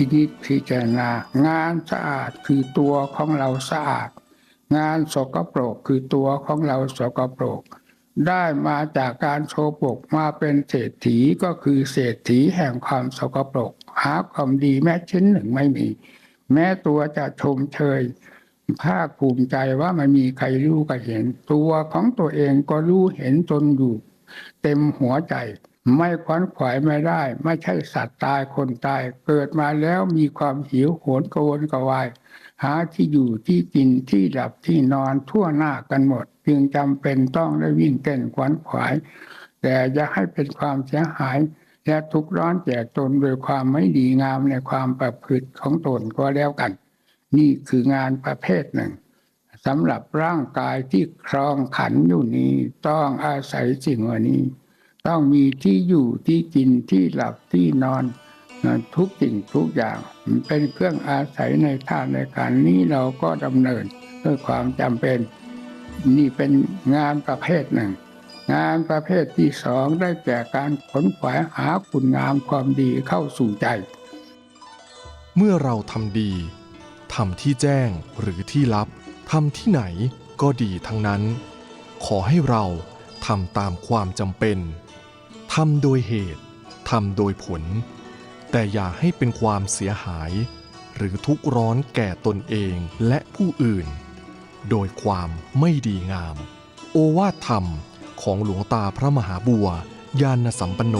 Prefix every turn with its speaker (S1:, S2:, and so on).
S1: พินิจพิจารณา งานสะอาดคือตัวของเราสะอาด งานสกปรกคือตัวของเราสกปรก ได้มาจากการโชปกมาเป็นเศรษฐีก็คือเศรษฐีแห่งความสกปรก หาความดีแม้ชิ้นหนึ่งไม่มี แม้ตัวจะชมเชยภาคภูมิใจว่าไม่มีใครรู้ก็เห็น ตัวของตัวเองก็รู้เห็นจนอยู่ เต็มหัวใจ ไม่ควันขวายไม่ได้ ไม่ใช่สัตว์ตายคนตายเกิดมาแล้วมีความหิวโหยกวนกวาย หาที่อยู่ที่กินที่หลับที่นอนทั่วหน้ากันหมด จึงจำเป็นต้องได้วิ่งเต้นขวนขวาย แต่อย่าให้เป็นความเสียหาย และทุกร้อนแจกตนโดยความไม่ดีงามในความประพฤติของตนก็แล้วกัน นี่คืองานประเภทหนึ่งสำหรับร่างกายที่ครองขันอยู่นี้ต้องอาศัยสิ่งเหล่านี้ ต้องมีที่อยู่ที่กินที่หลับที่นอนทุกสิ่งทุกอย่างเป็นเครื่องอาศัยในท่าในการนี้เราก็ดำเนินด้วยความจำเป็น นี่เป็นงานประเภทหนึ่ง งานประเภทที่สองได้แก่การขนขวายหาคุณงามความดีเข้าสู่ใจ
S2: เมื่อเราทำดีทำที่แจ้งหรือที่ลับทำที่ไหนก็ดีทั้งนั้น ขอให้เรา ทำตามความจำเป็นทำโดยเหตุทำโดยผล แต่อย่าให้เป็นความเสียหาย หรือทุกข์ร้อนแก่ตนเองและผู้อื่น โดยความไม่ดีงาม โอวาทธรรมของหลวงตาพระมหาบัวยานสัมปันโน